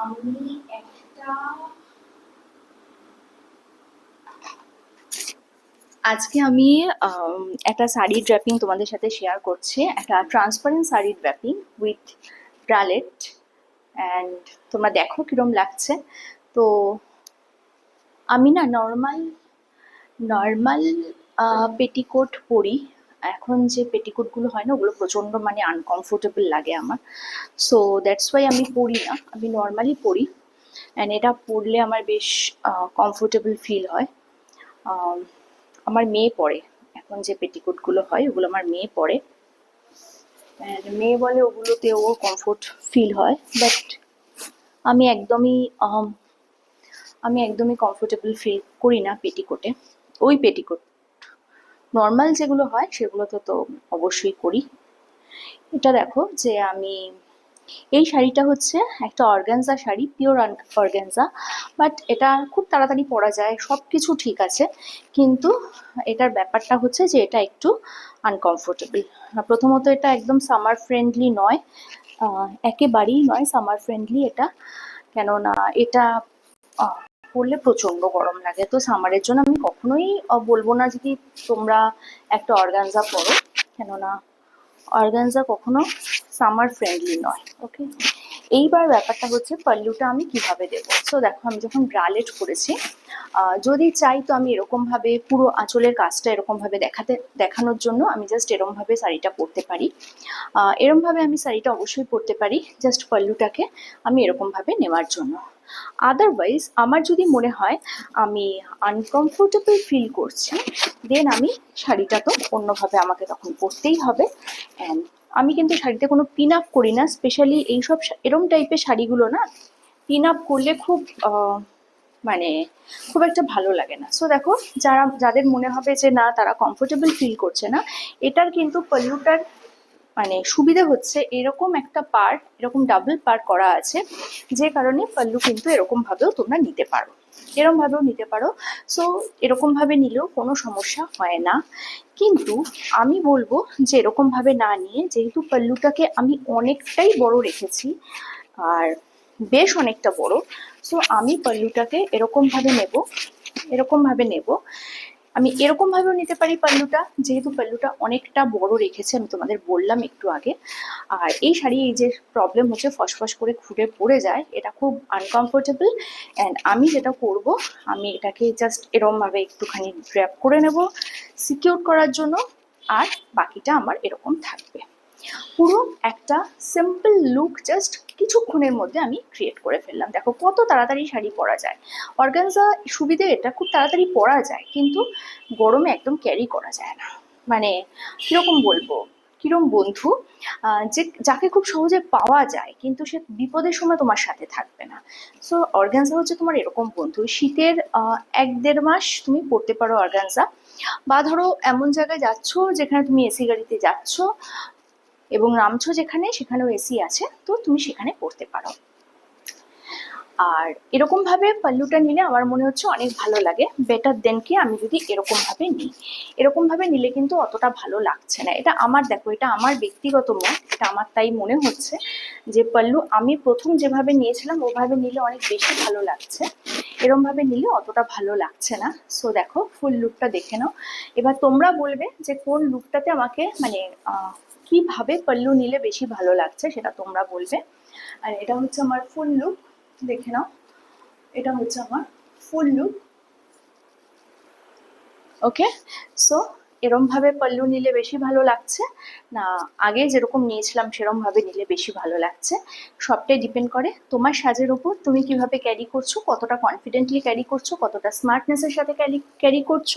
আমি একটা আজকে আমি একটা শাড়ি ড্র্যাপিং তোমাদের সাথে শেয়ার করছি। একটা transparent sari draping with bralette and তোমরা দেখো কিরম লাগছে। তো আমি না নর্মাল নর্মাল পেটিকোট পরি। এখন যে পেটিকোটগুলো হয় না, ওগুলো প্রচণ্ড মানে আনকমফোর্টেবল লাগে আমার। সো দ্যাটস ওয়াই আমি পরি না। আমি নর্মালি পরি অ্যান্ড এটা পরলে আমার বেশ কমফোর্টেবল ফিল হয়। আমার মেয়ে পরে এখন যে পেটিকোটগুলো হয়, ওগুলো আমার মেয়ে পরে And মেয়ে বলে ওগুলোতে ও কমফোর্ট ফিল হয়। বাট আমি একদমই আমি একদমই কমফোর্টেবল ফিল করি না পেটিকোটে ওই পেটিকোট নর্মাল যেগুলো হয় সেগুলোতে তো অবশ্যই করি। এটা দেখো যে আমি, এই শাড়িটা হচ্ছে একটা organza sari pure organza but এটা খুব তাড়াতাড়ি পরা যায় সব কিছু ঠিক আছে, কিন্তু এটার ব্যাপারটা হচ্ছে যে এটা একটু আনকমফোর্টেবল প্রথমত এটা একদম সামার ফ্রেন্ডলি নয় একেবারেই নয় সামার ফ্রেন্ডলি এটা, কেননা এটা আহ, প্রচণ্ড গরম লাগে। তো সামারের জন্য আমি কখনোই বলব না যদি তোমরা একটা অর্গানজা পরো। কেননা অর্গানজা কখনো সামার ফ্রেন্ডলি নয় ওকে এইবার ব্যাপারটা হচ্ছে পাল্লুটা আমি কীভাবে দেবো? সো দেখো, আমি যখন ব্রালেট করেছি যদি চাই তো আমি এরকমভাবে পুরো আঁচলের কাজটা এরকমভাবে দেখাতে, দেখানোর জন্য আমি জাস্ট এরমভাবে শাড়িটা পরতে পারি। এরমভাবে আমি শাড়িটা অবশ্যই পরতে পারি জাস্ট পাল্লুটাকে আমি এরকমভাবে নেওয়ার জন্য। আদারওয়াইজ আমার যদি মনে হয় আমি আনকমফোর্টেবল ফিল করছি দেন আমি শাড়িটা তো অন্যভাবে আমাকে তখন পরতেই হবে অ্যান্ড আমি কিন্তু শাড়িতে কোনো পিন আপ করি না স্পেশালি এইসব এরম টাইপের শাড়িগুলো না পিন আপ করলে খুব মানে খুব একটা ভালো লাগে না। সো দেখো, যারা, যাদের মনে হবে যে না, তারা কমফোর্টেবল ফিল করছে না, এটার কিন্তু পল্লুটার মানে সুবিধা হচ্ছে এরকম একটা পার্ট এরকম ডাবল পার্ট করা আছে, যে কারণে পাল্লু কিন্তু এরকম ভাবেও তোমরা নিতে পারো। এরকম ভাবেও নিতে পারো। সো এরকম ভাবে নিলেও কোনো সমস্যা হয় না। কিন্তু আমি বলব যে এরকম ভাবে না নিয়ে, যেহেতু পাল্লুটাকে আমি অনেকটাই বড় রেখেছি, আর বেশ অনেকটা বড় সো আমি পাল্লুটাকে এরকম ভাবে নেব, এরকম ভাবে নেব আমি এরকম ভাবেও নিতে পারি পাল্লুটা, যেহেতু পাল্লুটা অনেকটা বড় রেখেছে, আমি তোমাদের বললাম একটু আগে। আর এই শাড়ি এই যে প্রবলেম হচ্ছে, ফসফস করে খুঁড়ে পড়ে যায়, এটা খুব আনকমফোর্টেবল অ্যান্ড আমি যেটা করব, আমি এটাকে জাস্ট এরকমভাবে একটুখানি ড্র্যাপ করে নেব সিকিউর করার জন্য, আর বাকিটা আমার এরকম থাকবে। পুরো একটা সিম্পল লুক জাস্ট কিছুক্ষণের মধ্যে আমি ক্রিয়েট করে ফেললাম। দেখো কত তাড়াতাড়ি শাড়ি পরা যায়। অর্গানজা সুবিধে এটা খুব তাড়াতাড়ি পরা যায়, কিন্তু গরমে একদম ক্যারি করা যায় না। মানে কীরকম বলব? কিরম বন্ধু? যে, যাকে খুব সহজে পাওয়া যায়, কিন্তু সে বিপদের সময় তোমার সাথে থাকবে না। সো অর্গানজা হচ্ছে তোমার এরকম বন্ধু। শীতের এক দেড় মাস তুমি পড়তে পারো অর্গানজা বা ধরো এমন জায়গায় যাচ্ছ যেখানে তুমি এসি গাড়িতে যাচ্ছ এবং নামছো যেখানে, সেখানেও এসি আছে, তো তুমি সেখানে পড়তে পারো। আর এরকম ভাবে পাল্লুটা নিলে আমার মনে হচ্ছে অনেক ভালো লাগে। বেটার দেন কি আমি যদি এরকম ভাবে নিই। এরকম ভাবে নিলে কিন্তু অতটা ভালো লাগছে না। এটা আমার, দেখো, এটা আমার ব্যক্তিগত মত, এটা আমার তাই মনে হচ্ছে যে পাল্লু আমি প্রথম যেভাবে নিয়েছিলাম, ওভাবে নিলে অনেক বেশি ভালো লাগছে। এরম ভাবে নিলে অতটা ভালো লাগছে না। সো দেখো ফুল লুকটা দেখে নাও। এবার তোমরা বলবে যে কোন লুকটাতে আমাকে মানে কীভাবে পাল্লু নিলে বেশি ভালো লাগছে সেটা তোমরা বলবে। আর এটা হচ্ছে আমার ফুল লুক দেখে নাও। এটা হচ্ছে আমার ফুল লুক ওকে সো এরম ভাবে পাল্লু নিলে বেশি ভালো লাগছে। না, আগে যেরকম নিয়েছিলাম সেরম ভাবে নিলে বেশি ভালো লাগছে। সবটাই ডিপেন্ড করে তোমার সাজের উপর, তুমি কীভাবে ক্যারি করছ, কতটা কনফিডেন্টলি ক্যারি করছ, কতটা স্মার্টনেসের সাথে ক্যারি ক্যারি করছ।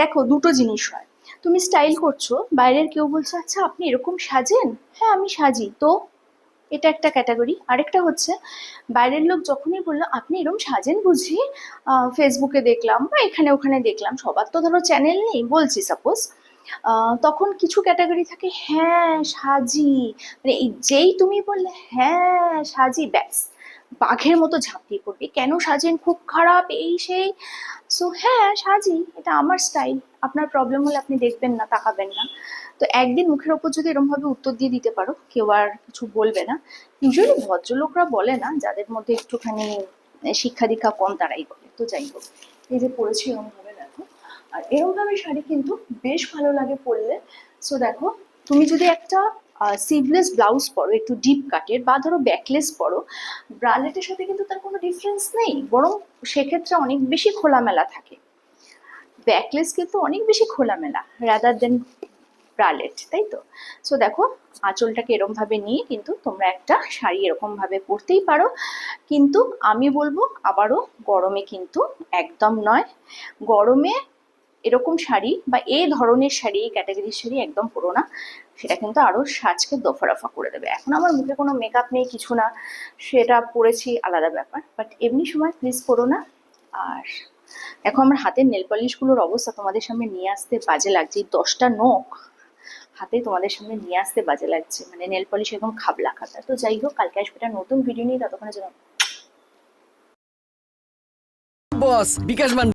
দেখো, দুটো জিনিস হয়। তুমি স্টাইল করছ, বাইরের কেউ বলছে আচ্ছা আপনি এরকম সাজেন? হ্যাঁ আমি সাজি। তো? এটা একটা ক্যাটাগরি আরেকটা হচ্ছে, বাইরের লোক যখনই বলল, আপনি এরকম সাজেন বুঝি? ফেসবুকে দেখলাম বা এখানে ওখানে দেখলাম, সবার তো ধরো চ্যানেল নেই, বলছি সাপোজ তখন কিছু ক্যাটাগরি থাকে হ্যাঁ সাজি। মানে যেই তুমি বললে হ্যাঁ সাজি, ব্যাস। বাঘের মতো ঝাঁপিয়ে পড়বে। কেন সাজেন? খুব খারাপ এই সেই। সো হ্যাঁ সাজি এটা আমার স্টাইল আপনার প্রবলেম হলে আপনি দেখবেন না, তাকাবেন না। তো একদিন মুখের ওপর যদি এরমভাবে উত্তর দিয়ে দিতে পারো, কেউ আর কিছু বলবে না। ইউজুয়ালি ভদ্রলোকরা বলে না, যাদের মধ্যে একটুখানি শিক্ষা দীক্ষা কম, তারাই বলে। তো যাই হোক, এই যে পরেছি এরমভাবে, দেখো। আর এরমভাবে শাড়ি কিন্তু বেশ ভালো লাগে পরলে। সো দেখো, তুমি যদি একটা সিভলেস ব্লাউজ পরো, একটু ডিপ কাটের বা ধরো ব্যাকলেস পরো। ব্রালেটের সাথে কিন্তু তার কোনো ডিফারেন্স নেই, বরং সেক্ষেত্রে অনেক বেশি খোলামেলা থাকে। ব্যাকলেস কিন্তু অনেক বেশি খোলামেলা রাদার দেন ব্রালেট তাই তো? সো দেখো, আঁচলটাকে এরমভাবে নিয়ে কিন্তু তোমরা একটা শাড়ি এরকমভাবে পরতেই পারো। কিন্তু আমি বলব, আবারও গরমে কিন্তু একদম নয়। গরমে এরকম শাড়ি বা এই ধরনের শাড়ি, এই ক্যাটাগরির শাড়ি একদম পরো না। সেটা কিন্তু আরও সাজকে দফারফা করে দেবে। এখন আমার মুখে কোনো মেকআপ নেই, কিছু না, সেটা পরেছি, আলাদা ব্যাপার। বাট এমনি সময় প্লিজ পরো না। আর দেখো, আমার হাতের নেল পলিশগুলোর অবস্থা তোমাদের সামনে নিয়ে আসতে বাজে লাগছে। এই দশটা নখ হাতে তোমাদের সামনে নিয়ে আসতে বাজে লাগছে। মানে নেল পলিশ একদম খাবলা খাতা। তো যাই হোক, কালকে আসবে একটা নতুন ভিডিও নিয়ে। ততক্ষণে যেন বস, বিকাশ